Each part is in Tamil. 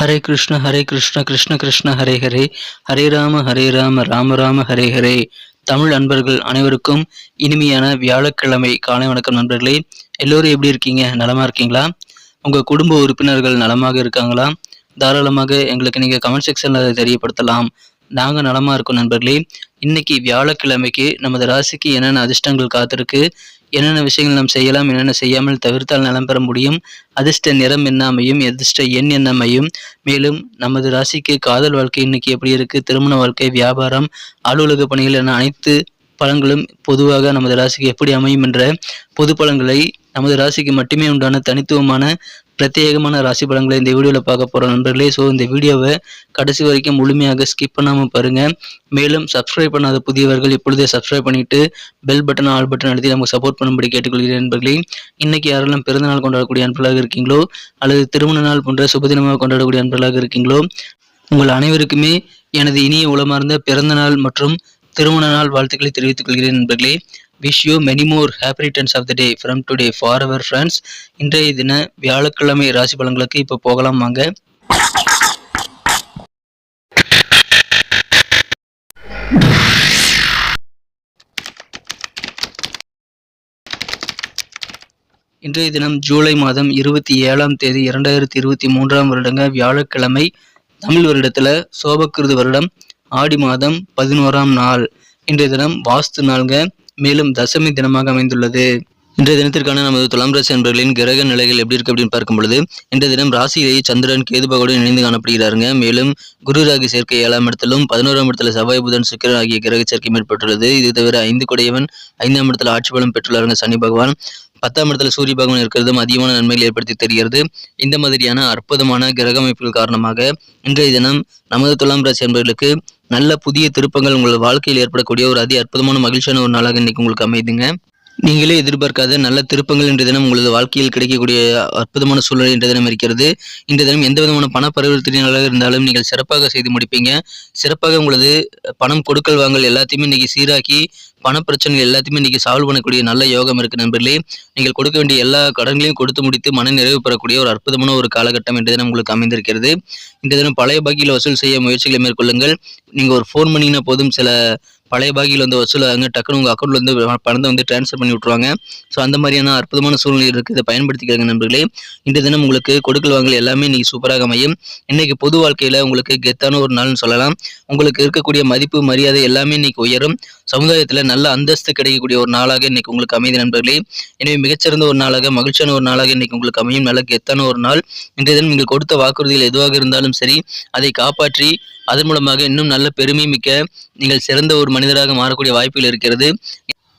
ஹரே கிருஷ்ண ஹரே கிருஷ்ண கிருஷ்ண கிருஷ்ண ஹரே ஹரே. ஹரே ராம ஹரே ராம ராம ராம ஹரே ஹரே. தமிழ் அன்பர்கள் அனைவருக்கும் இனிமையான வியாழக்கிழமை காலை வணக்கம் நண்பர்களே. எல்லோரும் எப்படி இருக்கீங்க? நலமா இருக்கீங்களா? உங்க குடும்ப உறுப்பினர்கள் நலமாக இருக்காங்களா? தாராளமாக எங்களுக்கு நீங்க கமெண்ட் செக்ஷன்ல அதை தெரியப்படுத்தலாம். நாங்கள் நலமாக இருக்கோம் நண்பர்களே. இன்னைக்கு வியாழக்கிழமைக்கு நமது ராசிக்கு என்னென்ன அதிர்ஷ்டங்கள் காத்திருக்கு? என்னென்ன விஷயங்கள் நாம் செய்யலாம் என்னென்ன செய்யாமல் தவிர்த்தால் நலம் பெற முடியும்? அதிர்ஷ்ட நிறம் என்ன அமையும் அதிர்ஷ்ட எண் என்ன அமையும் மேலும் நமது ராசிக்கு காதல் வாழ்க்கை இன்னைக்கு எப்படி இருக்கு? திருமண வாழ்க்கை வியாபாரம் அலுவலக பணிகள் என அனைத்து பலன்களும் பொதுவாக நமது ராசிக்கு எப்படி அமையும் என்ற பொது பலன்களை நமது ராசிக்கு மட்டுமே உண்டான தனித்துவமான பிரத்யேகமான ராசி பலன்களை இந்த வீடியோவில் பார்க்க போகிறோம் நண்பர்களே. ஸோ இந்த வீடியோவை கடைசி வரைக்கும் முழுமையாக ஸ்கிப் பண்ணாமல் பாருங்கள் மேலும் சப்ஸ்கிரைப் பண்ணாத புதியவர்கள் இப்பொழுதே சப்ஸ்கிரைப் பண்ணிட்டு பெல் பட்டன் ஆல் பட்டன் அழுத்தி நமக்கு சப்போர்ட் பண்ணும்படி கேட்டுக்கொள்கிறேன் நண்பர்களே. இன்னைக்கு யாரெல்லாம் பிறந்தநாள் கொண்டாடக்கூடிய அன்பர்களாக இருக்கீங்களோ அல்லது திருமண நாள் போன்ற சுபதினமாக கொண்டாடக்கூடிய அன்பர்களாக இருக்கீங்களோ உங்கள் அனைவருக்குமே எனது இனிய உளமார்ந்த பிறந்த நாள் மற்றும் திருமண நாள் வாழ்த்துக்களை தெரிவித்துக் கொள்கிறேன் நண்பர்களே. Wish you many more happy returns of the day from today for our friends இன்றைய தின வியாழக்கிழமை ராசி பலன்களுக்கு இப்போ போகலாம் வாங்க. இன்றைய தினம் ஜூலை மாதம் இருபத்தி ஏழாம் தேதி இரண்டாயிரத்தி இருபத்தி மூன்றாம் வருடங்க வியாழக்கிழமை தமிழ் வருடத்துல சோபக்கிருது வருடம். ஆடி மாதம் பதினோராம் நாள். இன்றைய தினம் வாஸ்து நாள்க மேலும் தசமி தினமாக அமைந்துள்ளது. இன்றைய தினத்திற்கான நமது துலாம் ராசி அன்பர்களின் கிரக நிலைகள் எப்படி இருக்கு அப்படின்னு பார்க்கும் பொழுது இன்றைய தினம் ராசியிலேயே சந்திரன் கேது இணைந்து காணப்படுகிறாருங்க. மேலும் குரு ராகி சேர்க்கை ஏழாம் இடத்திலும் பதினோராம் இடத்துல செவ்வாய் புதன் சுக்கரன் ஆகிய கிரக சேர்க்கை ஏற்பட்டுள்ளது இது தவிர ஐந்து குடையவன் ஐந்தாம் இடத்துல ஆட்சி பலம் பெற்றுள்ளாருங்க சனி பகவான். பத்தாம் இடத்துல சூரிய பகவான் இருக்கிறதும் அதிகமான நன்மைகள் ஏற்படுத்தி தெரிகிறது. இந்த மாதிரியான அற்புதமான கிரக அமைப்புகள் காரணமாக இன்றைய தினம் நமது துலாம் ராசி அன்பர்களுக்கு நல்ல புதிய திருப்பங்கள் உங்கள் வாழ்க்கையில் ஏற்படக்கூடிய ஒரு அதி அற்புதமான மகிழ்ச்சியான ஒரு நாளாக இன்னைக்கு உங்களுக்கு அமைதுங்க. நீங்களே எதிர்பார்க்காத நல்ல திருப்பங்கள் இன்றைய தினம் உங்களது வாழ்க்கையில் கிடைக்கக்கூடிய அற்புதமான சூழ்நிலை இன்றைய தினம் இருக்கிறது. இன்றைய தினம் எந்த விதமான பண பரிவர்த்தனையாக இருந்தாலும் நீங்கள் சிறப்பாக செய்து முடிப்பீங்க. சிறப்பாக உங்களது பணம் கொடுக்கல் வாங்கல் எல்லாத்தையுமே இன்னைக்கு சீராக்கி பண பிரச்சனைகள் எல்லாத்தையுமே இன்னைக்கு சால்வ் பண்ணக்கூடிய நல்ல யோகம் இருக்கு நண்பர்களே. நீங்கள் கொடுக்க வேண்டிய எல்லா கடன்களையும் கொடுத்து முடித்து மன நிறைவு பெறக்கூடிய ஒரு அற்புதமான ஒரு காலகட்டம் இன்றைய தினம் உங்களுக்கு அமைந்திருக்கிறது. இந்த தினம் பழைய பாக்கியில் வசூல் செய்ய முயற்சிகளை மேற்கொள்ளுங்கள். நீங்கள் ஒரு ஃபோன் பண்ணிங்கன்னா போதும் சில பழைய பாகியில் வந்து வசூலாகுங்க டக்குனு உங்கள் அக்கௌண்ட்லேருந்து பணத்தை வந்து ட்ரான்ஸ்ஃபர் பண்ணி விட்ருவாங்க ஸோ அந்த மாதிரியான அற்புதமான சூழ்நிலை இருக்குது இதை பயன்படுத்திக்கிறங்க நண்பர்களே. இன்றைய தினம் உங்களுக்கு கொடுக்கல் வாங்கல் எல்லாமே இன்னைக்கு சூப்பராக அமையும். இன்னைக்கு பொது வாழ்க்கையில் உங்களுக்கு கெத்தான ஒரு நாள்னு சொல்லலாம். உங்களுக்கு இருக்கக்கூடிய மதிப்பு மரியாதை எல்லாமே இன்னைக்கு உயரும். சமுதாயத்தில் நல்ல அந்தஸ்து கிடைக்கக்கூடிய ஒரு நாளாக இன்னைக்கு உங்களுக்கு அமைதி நண்பர்களே. எனவே மிகச்சிறந்த ஒரு நாளாக மகிழ்ச்சியான ஒரு நாளாக இன்னைக்கு உங்களுக்கு அமையும். நல்ல கெத்தான ஒரு நாள். இன்றைய தினம் நீங்கள் கொடுத்த வாக்குறுதிகள் எதுவாக இருந்தாலும் சரி அதை காப்பாற்றி அதன் மூலமாக இன்னும் நல்ல பெருமை மிக்க நீங்கள் சிறந்த ஒரு மனிதராக மாறக்கூடிய வாய்ப்புகள் இருக்கிறது.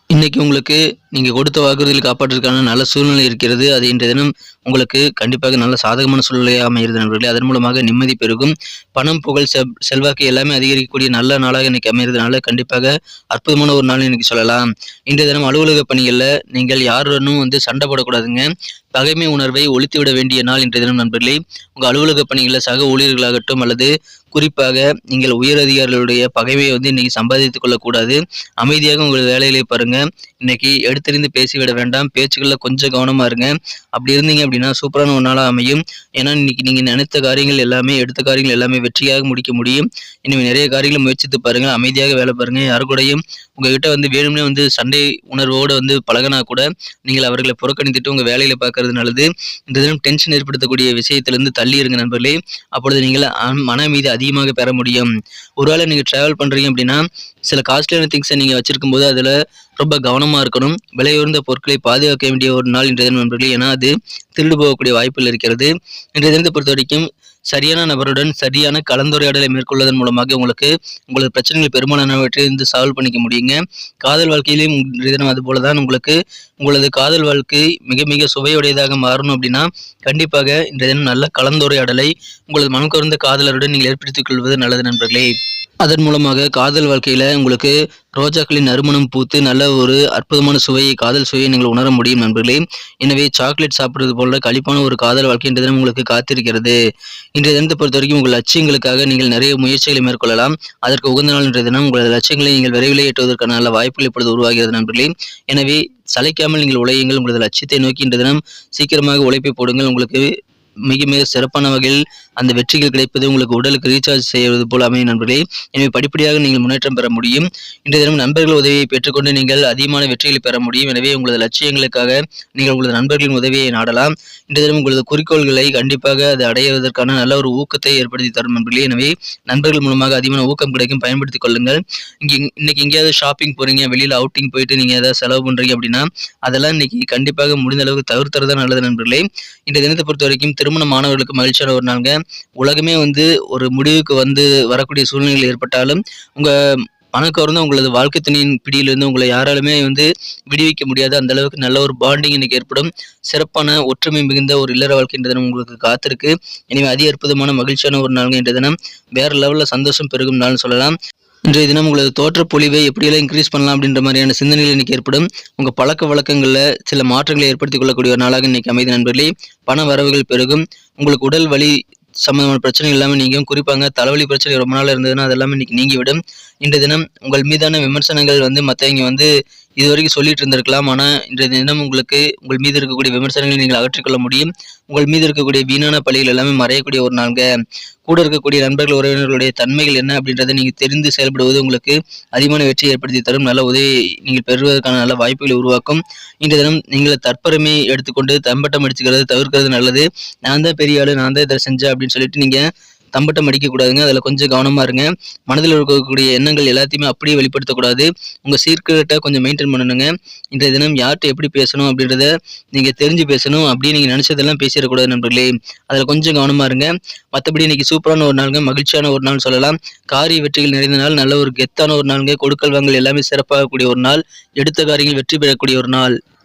இன்னைக்கு உங்களுக்கு நீங்கள் கொடுத்த வாக்குறுதிகள் காப்பாற்றுறதுக்கான நல்ல சூழ்நிலை இருக்கிறது. அது இன்றைய தினம் உங்களுக்கு கண்டிப்பாக நல்ல சாதகமான சூழ்நிலையாக அமைகிறது நண்பர்களே. அதன் மூலமாக நிம்மதி பெருகும். பணம் புகழ் செல் செல்வாக்கு எல்லாமே அதிகரிக்கக்கூடிய நல்ல நாளாக இன்னைக்கு அமைகிறதுனால கண்டிப்பாக அற்புதமான ஒரு நாள் இன்னைக்கு சொல்லலாம். இன்றைய தினம் அலுவலக பணிகளில் நீங்கள் யாருடனும் வந்து சண்டை போடக்கூடாதுங்க. பகைமை உணர்வை ஒழித்து விட வேண்டிய நாள் இன்றைய தினம் நண்பர்களே. உங்கள் அலுவலக பணிகளில் சக ஊழியர்களாகட்டும் அல்லது குறிப்பாக நீங்கள் உயர் அதிகாரிகளுடைய பகைமையை வந்து இன்னைக்கு சம்பாதித்துக் கொள்ளக்கூடாது. அமைதியாக உங்கள் வேலையிலே பாருங்க. இன்னைக்கு எடுத்தறிந்து பேசிவிட வேண்டாம். பேச்சுக்களில் கொஞ்சம் கவனமா இருங்க. அப்படி இருந்தீங்க அப்படின்னா சூப்பரான ஒரு நாளாக அமையும். ஏன்னா இன்னைக்கு நீங்க நினைத்த காரியங்கள் எல்லாமே எடுத்த காரியங்கள் எல்லாமே வெற்றியாக முடிக்க முடியும். இனிமேல் நிறைய காரியங்களை முயற்சித்து பாருங்கள். அமைதியாக வேலை பாருங்க யாரு கூடயும் உங்ககிட்ட வந்து வேணும்னே வந்து சண்டை உணர்வோடு வந்து பழகினா கூட நீங்கள் அவர்களை புறக்கணித்துட்டு உங்க வேலையில பார்க்கறது நல்லது. இந்த தினம் டென்ஷன் ஏற்படுத்தக்கூடிய விஷயத்திலிருந்து தள்ளி இருங்க நண்பர்களே. அப்பொழுது நீங்கள் மன மீது அதிகமாக பெற முடியும். ஒருவேளை நீங்க டிராவல் பண்றீங்க அப்படின்னா சில காஸ்ட்லியான திங்ஸை நீங்க வச்சிருக்கும் போது அதுல ரொம்ப கவனமாக இருக்கணும். விலையுயர்ந்த பொருட்களை பாதுகாக்க வேண்டிய ஒரு நாள் இன்றைய தினம் நண்பர்களே. ஏன்னா அது திருடு போகக்கூடிய வாய்ப்புகள் இருக்கிறது. இன்றைய தினத்தை பொறுத்த வரைக்கும் சரியான நபருடன் சரியான கலந்துரையாடலை மேற்கொள்வதன் மூலமாக உங்களுக்கு உங்களது பிரச்சனைகள் பெரும்பாலானவற்றை வந்து சால்வ் பண்ணிக்க முடியுங்க. காதல் வாழ்க்கையிலையும் இன்றைய தினம் அது போல தான் உங்களுக்கு உங்களது காதல் வாழ்க்கை மிக மிக சுவையுடையதாக மாறணும் அப்படின்னா கண்டிப்பாக இன்றைய தினம் நல்ல கலந்துரையாடலை உங்களது மனம் கவர்ந்த காதலருடன் நீங்கள் ஏற்படுத்திக் கொள்வது நல்லது நண்பர்களே. அதன் மூலமாக காதல் வாழ்க்கையில் உங்களுக்கு ரோஜாக்களின் நறுமணம் பூத்து நல்ல ஒரு அற்புதமான சுவையை காதல் சுவையை நீங்கள் உணர முடியும் நண்பர்களே. எனவே சாக்லேட் சாப்பிடுறது போல களிப்பான ஒரு காதல் வாழ்க்கை இன்றைய தினம் உங்களுக்கு காத்திருக்கிறது. இன்றைய தினத்தை பொறுத்த வரைக்கும் உங்கள் லட்சியங்களுக்காக நீங்கள் நிறைய முயற்சிகளை மேற்கொள்ளலாம். அதற்கு உகந்த நாள் இன்றைய தினம் உங்களது லட்சியங்களை நீங்கள் விரைவில் எட்டுவதற்கான நல்ல வாய்ப்புகள் இப்பொழுது உருவாகிறது நண்பர்களே. எனவே சளைக்காமல் நீங்கள் உழையுங்கள். உங்களது லட்சியத்தை நோக்கி இன்றைய தினம் சீக்கிரமாக உழைப்பை போடுங்கள். உங்களுக்கு மிக மிக சிறப்பான வகையில் அந்த வெற்றிகள் கிடைப்பது உங்களுக்கு உடலுக்கு ரீசார்ஜ் செய்வது போல அமையும் நண்பர்களே. எனவே படிப்படியாக நீங்கள் முன்னேற்றம் பெற முடியும். இன்றைய தினம் நண்பர்கள் உதவியை பெற்றுக்கொண்டு நீங்கள் அதிகமான வெற்றிகளை பெற முடியும். எனவே உங்களது லட்சியங்களுக்காக நீங்கள் உங்களது நண்பர்களின் உதவியை நாடலாம். இன்றைய தினம் உங்களது குறிக்கோள்களை கண்டிப்பாக அதை அடைவதற்கான நல்ல ஒரு ஊக்கத்தை ஏற்படுத்தி தரும் நண்பர்களே. எனவே நண்பர்கள் மூலமாக அதிகமான ஊக்கம் கிடைக்கும். பயன்படுத்திக் கொள்ளுங்கள். இங்கே இன்னைக்கு எங்கேயாவது ஷாப்பிங் போறீங்க வெளியில் அவுட்டிங் போயிட்டு நீங்கள் ஏதாவது செலவு பண்ணுறீங்க அப்படின்னா அதெல்லாம் இன்னைக்கு கண்டிப்பாக முடிந்த அளவுக்கு தவிர்த்துறது நல்லது நண்பர்களே. இந்த தினத்தை பொறுத்த வரைக்கும் திருமண மாணவர்களுக்கு மகிழ்ச்சியான ஒரு நாளுங்க. உலகமே வந்து ஒரு முடிவுக்கு வந்து வரக்கூடிய சூழ்நிலைகள் ஏற்பட்டாலும் உங்கள் மனக்கவர்ந்து உங்களது வாழ்க்கை துணையின் பிடியிலிருந்து உங்களை யாராலுமே வந்து விடுவிக்க முடியாது. அந்த அளவுக்கு நல்ல ஒரு பாண்டிங் இன்னைக்கு ஏற்படும். சிறப்பான ஒற்றுமை மிகுந்த ஒரு இல்லற வாழ்க்கை என்ற தினம் உங்களுக்கு காத்திருக்கு. எனவே அதி அற்புதமான மகிழ்ச்சியான ஒரு நாள் என்ற தினம். வேற லெவலில் சந்தோஷம் பெருகும் நாள்னு சொல்லலாம். இன்றைய தினம் உங்களது தோற்ற பொழிவை எப்படியெல்லாம் இன்க்ரீஸ் பண்ணலாம் அப்படின்ற மாதிரியான சிந்தனைகள் இன்னைக்கு ஏற்படும். உங்கள் பழக்க வழக்கங்களில் சில மாற்றங்களை ஏற்படுத்திக் கொள்ளக்கூடிய ஒரு நாளாக இன்னைக்கு அமைதி நண்பர்களே பண வரவுகள் பெருகும். உங்களுக்கு உடல் வலி சம்மந்தமான பிரச்சனை எல்லாமே நீங்கும். குறிப்பாங்க தலைவலி பிரச்சனை ரொம்ப நாள் இருந்ததுன்னா அது எல்லாமே இன்னைக்கு நீங்கிவிடும். இன்றைய தினம் உங்கள் மீதான விமர்சனங்கள் வந்து மற்றவங்க வந்து இது வரைக்கும் சொல்லிட்டு இருந்திருக்கலாம். ஆனால் இன்றைய தினம் உங்களுக்கு உங்கள் மீது இருக்கக்கூடிய விமர்சனங்களை நீங்கள் அகற்றிக்கொள்ள முடியும். உங்கள் மீது இருக்கக்கூடிய வீணான பழிகள் எல்லாமே மறையக்கூடிய ஒரு நாள்ங்க. கூட இருக்கக்கூடிய நண்பர்கள் உறவினர்களுடைய தன்மைகள் என்ன அப்படின்றத நீங்கள் தெரிந்து செயல்படுவது உங்களுக்கு அதிகமான வெற்றி ஏற்படுத்தி தரும். நல்ல உதவி நீங்கள் பெறுவதற்கான நல்ல வாய்ப்புகளை உருவாக்கும். இன்றைய தினம் நீங்கள் தற்பெருமை எடுத்துக்கொண்டு தம்பட்டம் அடிச்சுக்கிறது தவிர்க்கிறது நல்லது. நான் தான் பெரிய ஆளு நான் தான் இதை செஞ்சேன் அப்படின்னு சொல்லிட்டு நீங்கள் தம்பட்டம் அடிக்கக்கூடாதுங்க. அதில் கொஞ்சம் கவனமாக இருங்க. மனதில் இருக்கக்கூடிய எண்ணங்கள் எல்லாத்தையுமே அப்படியே வெளிப்படுத்தக்கூடாது. உங்கள் சீர்கிட்ட கொஞ்சம் மெயின்டைன் பண்ணணுங்க. இன்றைய தினம் யார்கிட்ட எப்படி பேசணும் அப்படின்றத நீங்கள் தெரிஞ்சு பேசணும். அப்படியே நீங்கள் நினச்சதெல்லாம் பேசிடக்கூடாது நண்பர்களே. அதில் கொஞ்சம் கவனமாக இருங்க. மற்றபடி இன்னைக்கு சூப்பரான ஒரு நாளுங்க. மகிழ்ச்சியான ஒரு நாள் சொல்லலாம். காரிய வெற்றிகள் நிறைந்த நாள். நல்ல ஒரு கெத்தான ஒரு நாளுங்க. கொடுக்கல் வாங்கல் எல்லாமே சிறப்பாகக்கூடிய ஒரு நாள். எடுத்த காரியங்கள் வெற்றி பெறக்கூடிய ஒரு நாள்.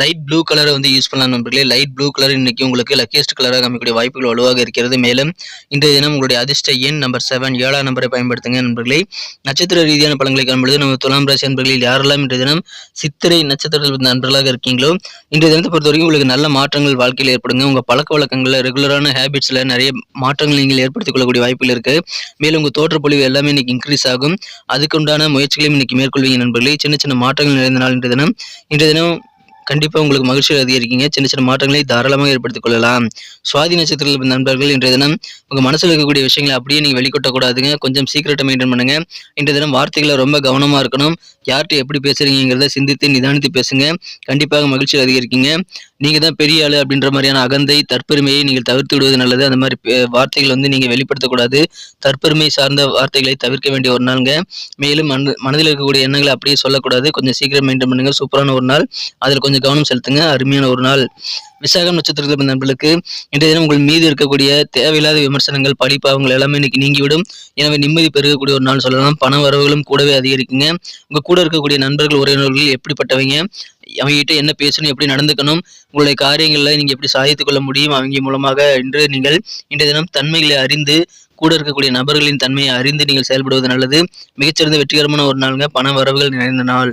லைட் ப்ளூ கலரை வந்து யூஸ் பண்ணலாம் நண்பர்களே. லைட் ப்ளூ கலர் இன்னைக்கு உங்களுக்கு லக்கியஸ்ட் கலராக அமைக்கக்கூடிய வாய்ப்புகள் வலுவாக இருக்கிறது. மேலும் இன்றைய தினம் உங்களுடைய அதிர்ஷ்ட எண் நம்பர் செவன் ஏழாம் நம்பரை பயன்படுத்துங்க நண்பர்களே. நட்சத்திர ரீதியான பலன்களை காணும்பொழுது நம்ம துலாம் ராசி நண்பர்களில் யாரெல்லாம் இன்றைய தினம் சித்திரை நட்சத்திரத்தில் நண்பர்களாக இருக்கீங்களோ இன்றைய தினத்தை பொறுத்த வரைக்கும் உங்களுக்கு நல்ல மாற்றங்கள் வாழ்க்கையில் ஏற்படுங்க. உங்கள் பழக்க வழக்கங்களில் ரெகுலரான ஹேபிட்ஸில் நிறைய மாற்றங்கள் நீங்கள் ஏற்படுத்திக் கொள்ளக்கூடிய வாய்ப்புகள் இருக்குது மேலும் உங்கள் தோற்றப்பொழிவு எல்லாமே இன்னைக்கு இன்க்ரீஸ் ஆகும். அதுக்குண்டான முயற்சிகளையும் இன்னைக்கு மேற்கொள்வீங்க நண்பர்களே. சின்ன சின்ன மாற்றங்கள் நிறைந்த நாள் இன்றைய தினம். இன்றைய தினம் கண்டிப்பாக உங்களுக்கு மகிழ்ச்சியை அதிகரிக்கீங்க. சின்ன சின்ன மாற்றங்களை தாராளமாக ஏற்படுத்திக் கொள்ளலாம். சுவாதி நட்சத்திரத்தில் நண்பர்கள் இன்றைய தினம் உங்கள் மனசில் இருக்கக்கூடிய விஷயங்களை அப்படியே நீங்கள் வெளிக்கொட்டக்கூடாதுங்க. கொஞ்சம் சீக்கிரட்டை மெயின்டைன் பண்ணுங்க. இன்றைய தினம் வார்த்தைகளை ரொம்ப கவனமாக இருக்கணும். யார்கிட்ட எப்படி பேசுறீங்கிறத சிந்தித்து நிதானித்து பேசுங்க. கண்டிப்பாக மகிழ்ச்சி அதிகரிக்கீங்க. நீங்கள் தான் பெரிய ஆளு அப்படின்ற மாதிரியான அகந்தை தற்பெருமையை நீங்கள் தவிர்த்து விடுவது நல்லது. அந்த மாதிரி வார்த்தைகள் வந்து நீங்கள் வெளிப்படுத்தக்கூடாது. தற்பெருமை சார்ந்த வார்த்தைகளை தவிர்க்க வேண்டிய ஒரு நாளுங்க. மேலும் மன மனதில் இருக்கக்கூடிய எண்ணங்களை அப்படியே சொல்லக்கூடாது. கொஞ்சம் சீக்கிரம் மெயின்டைன் பண்ணுங்கள் சூப்பரான ஒரு நாள். அதில் கொஞ்சம் கவனம் செலுத்துங்க. அருமையான ஒரு நாள். விசாகம் நட்சத்திரத்தில் பிறந்த நண்பர்களுக்கு இன்றைய தினம் உங்கள் மீது இருக்கக்கூடிய தேவையில்லாத விமர்சனங்கள் படிப்பாவங்கள் எல்லாமே இன்னைக்கு நீங்கிவிடும். எனவே நிம்மதி பெருகக்கூடிய ஒரு நாள் சொல்லலாம். பண வரவுகளும் கூடவே அதிகரிக்குங்க. உங்கள் கூட இருக்கக்கூடிய நண்பர்கள் உறவினர்கள் எப்படிப்பட்டவங்க? அவங்ககிட்ட என்ன பேசணும் எப்படி நடந்துக்கணும் உங்களுடைய காரியங்களில் நீங்கள் எப்படி சாதித்துக் கொள்ள முடியும் அவங்க மூலமாக இன்று நீங்கள் இன்றைய தினம் தன்மைகளை அறிந்து கூட இருக்கக்கூடிய நபர்களின் தன்மையை அறிந்து நீங்கள் செயல்படுவது நல்லது. மிகச்சிறந்த வெற்றிகரமான ஒரு நாளுங்க பண வரவுகள் நிறைந்த நாள்.